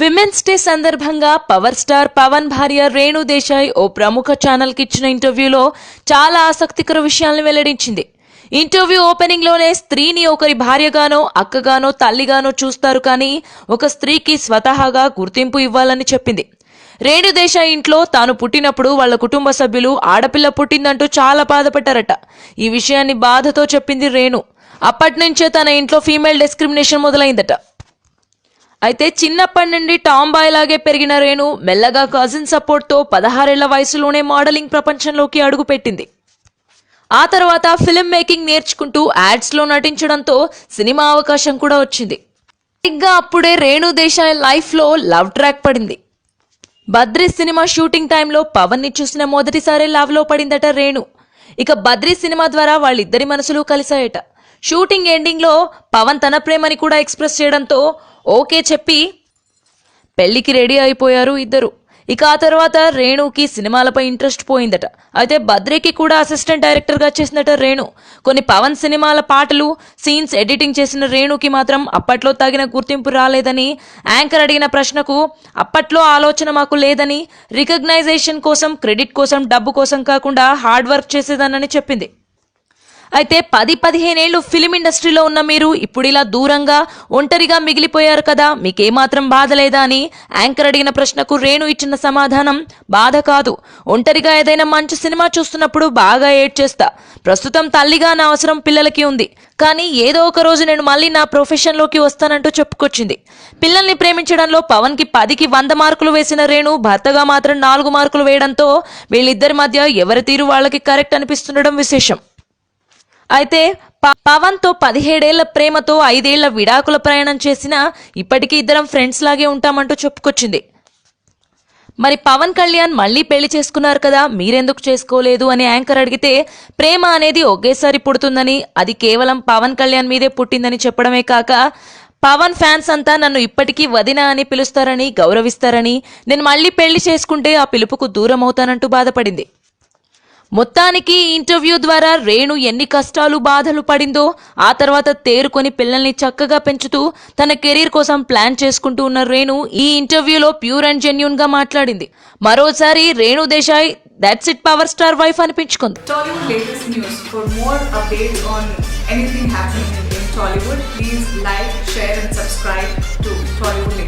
Women's day సందర్భంగా power star Pawan భార్య రేణు దేశాయ్ ఓ ప్రముఖ ఛానల్కి ఇచ్చిన ఇంటర్వ్యూలో చాలా ఆసక్తికర విషయాలను వెల్లడించింది. ఇంటర్వ్యూ ఓపెనింగ్లోనే స్త్రీని ఒకరి భార్యగానో అక్కగానో తల్లిగానో చూస్తారు కానీ ఒక స్త్రీకి స్వతహాగా గుర్తింపు ఇవ్వాలని చెప్పింది. రేణు దేశాయ్ ఇంట్లో తాను పుట్టినప్పుడు వాళ్ళ కుటుంబ సభ్యులు ఆడపిల్ల పుట్టిందంటూ చాలా బాధపడ్డారట. ఈ విషయాన్ని బాధతో చెప్పింది రేణు. అప్పటి నుంచే తన ఇంట్లో ఫీమేల్ డిస్క్రిమినేషన్ మొదలైందట. అయితే చిన్నప్పటి నుండి టామ్ బాయ్ లాగే పెరిగిన రేణు మెల్లగా కజిన్ సపోర్ట్తో పదహారేళ్ళ వయసులోనే మోడలింగ్ ప్రపంచంలోకి అడుగుపెట్టింది ఆ తర్వాత ఫిలిం మేకింగ్ నేర్చుకుంటూ యాడ్స్లో నటించడంతో సినిమా అవకాశం కూడా వచ్చింది. సరిగ్గా అప్పుడే రేణు దేశాయ్ లైఫ్లో లవ్ ట్రాక్ పడింది. బద్రీ సినిమా షూటింగ్ టైంలో పవన్ని చూసిన మొదటిసారి లవ్లో పడిందట రేణు. ఇక బద్రీ సినిమా ద్వారా వాళ్ళిద్దరి మనసులు కలిశాయట. షూటింగ్ ఎండింగ్లో పవన్ తన ప్రేమని కూడా ఎక్స్ప్రెస్ చేయడంతో ఓకే చెప్పి పెళ్ళికి రెడీ అయిపోయారు ఇద్దరు. ఇక ఆ తర్వాత రేణుకి సినిమాలపై ఇంట్రెస్ట్ పోయిందట. అయితే బద్రీకి కూడా అసిస్టెంట్ డైరెక్టర్గా చేసిందట రేణు. కొన్ని పవన్ సినిమాల పాటలు సీన్స్ ఎడిటింగ్ చేసిన రేణుకి మాత్రం అప్పట్లో తగిన గుర్తింపు రాలేదని యాంకర్ అడిగిన ప్రశ్నకు అప్పట్లో ఆలోచన మాకు లేదని రికగ్నైజేషన్ కోసం క్రెడిట్ కోసం డబ్బు కోసం కాకుండా హార్డ్ వర్క్ చేసేదానని చెప్పింది. అయితే పది పదిహేనేళ్ళు ఫిలిం ఇండస్ట్రీలో ఉన్న మీరు ఇప్పుడు ఇలా దూరంగా ఒంటరిగా మిగిలిపోయారు కదా మీకేమాత్రం బాధ లేదా అని యాంకర్ అడిగిన ప్రశ్నకు రేణు ఇచ్చిన సమాధానం బాధ కాదు. ఒంటరిగా ఏదైనా మంచి సినిమా చూస్తున్నప్పుడు బాగా ఏడ్చేస్తా. ప్రస్తుతం తల్లిగా నా అవసరం పిల్లలకి ఉంది. కానీ ఏదో ఒక రోజు నేను మళ్ళీ నా ప్రొఫెషన్లోకి వస్తానంటూ చెప్పుకొచ్చింది. పిల్లల్ని ప్రేమించడంలో పవన్కి పదికి వంద మార్కులు వేసిన రేణు భర్తగా మాత్రం నాలుగు మార్కులు వేయడంతో వీళ్ళిద్దరి మధ్య ఎవరి తీరు వాళ్ళకి కరెక్ట్ అనిపిస్తుండడం విశేషం. అయితే ప- పవన్తో పదిహేడేళ్ళ ప్రేమతో ఐదేళ్ళ విడాకుల ప్రయాణం చేసిన ఇప్పటికీ ఇద్దరం ఫ్రెండ్స్ లాగే ఉంటామంటూ చెప్పుకొచ్చింది. మరి పవన్ కళ్యాణ్ మళ్ళీ పెళ్ళి చేసుకున్నారు కదా మీరెందుకు చేసుకోలేదు అని యాంకర్ అడిగితే ప్రేమ అనేది ఒకేసారి పుడుతుందని అది కేవలం పవన్ కళ్యాణ్ మీదే పుట్టిందని చెప్పడమే కాక పవన్ ఫ్యాన్స్ అంతా నన్ను ఇప్పటికీ వదిన అని పిలుస్తారని గౌరవిస్తారని నేను మళ్ళీ పెళ్ళి చేసుకుంటే ఆ పిలుపుకు దూరం అవుతానంటూ బాధపడింది. మొత్తానికి ఈ ఇంటర్వ్యూ ద్వారా రేణు ఎన్ని కష్టాలు బాధలు పడిందో ఆ తర్వాత తేరుకొని పిల్లల్ని చక్కగా పెంచుతూ తన కెరీర్ కోసం ప్లాన్ చేసుకుంటూ ఉన్న రేణు ఈ ఇంటర్వ్యూలో ప్యూర్ అండ్ జెన్యున్గా మాట్లాడింది. మరోసారి Renu Desai that's it power star wife అనిపించుకుంది. Tollywood, please like, share, and subscribe to Tollywood